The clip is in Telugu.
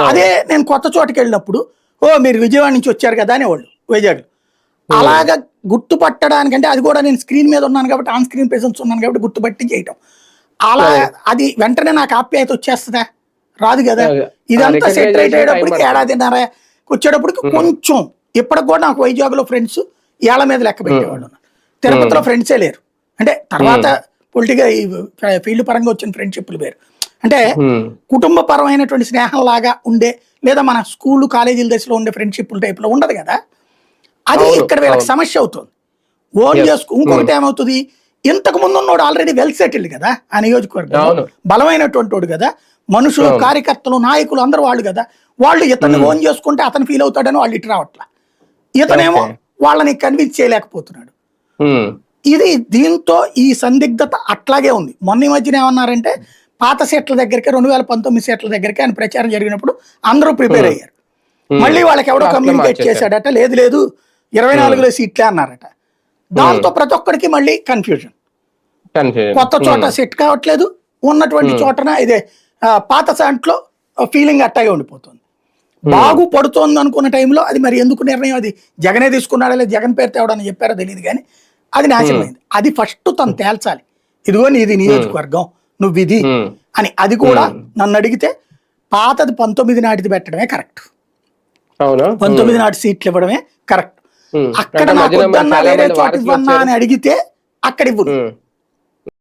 అదే నేను కొత్త చోటకి వెళ్ళినప్పుడు ఓ మీరు విజయవాడ నుంచి వచ్చారు కదా అనేవాళ్ళు వైజాగ్ అలాగా గుర్తుపట్టడానికంటే అది కూడా నేను స్క్రీన్ మీద ఉన్నాను కాబట్టి ఆన్ స్క్రీన్ ప్రెసెన్స్ ఉన్నాను కాబట్టి గుర్తుపట్టి చేయటం. అలా అది వెంటనే నాకు ఆప్యాయత వచ్చేస్తుందా? రాదు కదా. ఇదంతా ఆ సెట్ recognition అయ్యేటప్పటికి ఏడాదిన్నర వచ్చేటప్పటికి కొంచెం ఇప్పటికి కూడా నాకు వైజాగ్లో ఫ్రెండ్స్ ఏళ్ళ మీద లెక్క పెట్టేవాళ్ళు ఉన్నారు. తిరుపతిలో ఫ్రెండ్సే లేరు. అంటే తర్వాత పొలిటికల్ ఫీల్డ్ పరంగా వచ్చిన ఫ్రెండ్షిప్లు వేరు. అంటే కుటుంబ పరమైనటువంటి స్నేహం లాగా ఉండే లేదా మన స్కూల్ కాలేజీల దశలో ఉండే ఫ్రెండ్షిప్ టైప్లో ఉండదు కదా? అది ఇక్కడ వీళ్ళకి. సమస్య అవుతుంది. ఓన్. చేసుకు ఇంకొకటి ఏమవుతుంది? ఇంతకు ముందు ఉన్నోడు ఆల్రెడీ వెల్ సెటిల్డ్ కదా ఆ నియోజకవర్గం. బలమైనటువంటి వాడు కదా. మనుషులు. కార్యకర్తలు నాయకులు అందరూ వాళ్ళు కదా. వాళ్ళు ఇతన్ని ఓన్ చేసుకుంటే అతను ఫీల్ అవుతాడని వాళ్ళు ఇటు రావట్లా. ఇతనేమో. వాళ్ళని కన్విన్స్ చేయలేకపోతున్నాడు. ఇది దీంతో ఈ సందిగ్ధత అట్లాగే ఉంది. మొన్న ఈ మధ్యన ఏమన్నారంటే పాత సీట్ల దగ్గరికి రెండు వేల పంతొమ్మిది సీట్ల దగ్గరికి ఆయన ప్రచారం జరిగినప్పుడు అందరూ ప్రిపేర్ అయ్యారు. మళ్ళీ వాళ్ళకి ఎవడో కమ్యూనికేట్. చేశాడట లేదు లేదు ఇరవై నాలుగులో సీట్లే అన్నారట. దాంతో ప్రతి ఒక్కడికి మళ్ళీ కన్ఫ్యూజన్. కొత్త చోట సెట్ కావట్లేదు ఉన్నటువంటి చోటన ఇదే పాత దాంట్లో ఫీలింగ్ అట్టాగే ఉండిపోతుంది. బాగు పడుతోంది అనుకున్న టైంలో అది మరి ఎందుకు నిర్ణయం? అది జగనే తీసుకున్నాడా లేదా జగన్ పేరు తేవడని చెప్పారో తెలియదు కానీ అది నాశనమైంది. అది ఫస్ట్ తను తేల్చాలి. ఇదిగో నీది నియోజకవర్గం. నువ్వు ఇది అని అది కూడా నన్ను అడిగితే పాతది పంతొమ్మిది నాటిది పెట్టడమే కరెక్ట్. పంతొమ్మిది నాటి సీట్లు ఇవ్వడమే కరెక్ట్. అక్కడ నాకు వద్దన్నా చోట ఇవ్వన్నా. అని అడిగితే అక్కడ ఇవ్వరు. ఉమ్,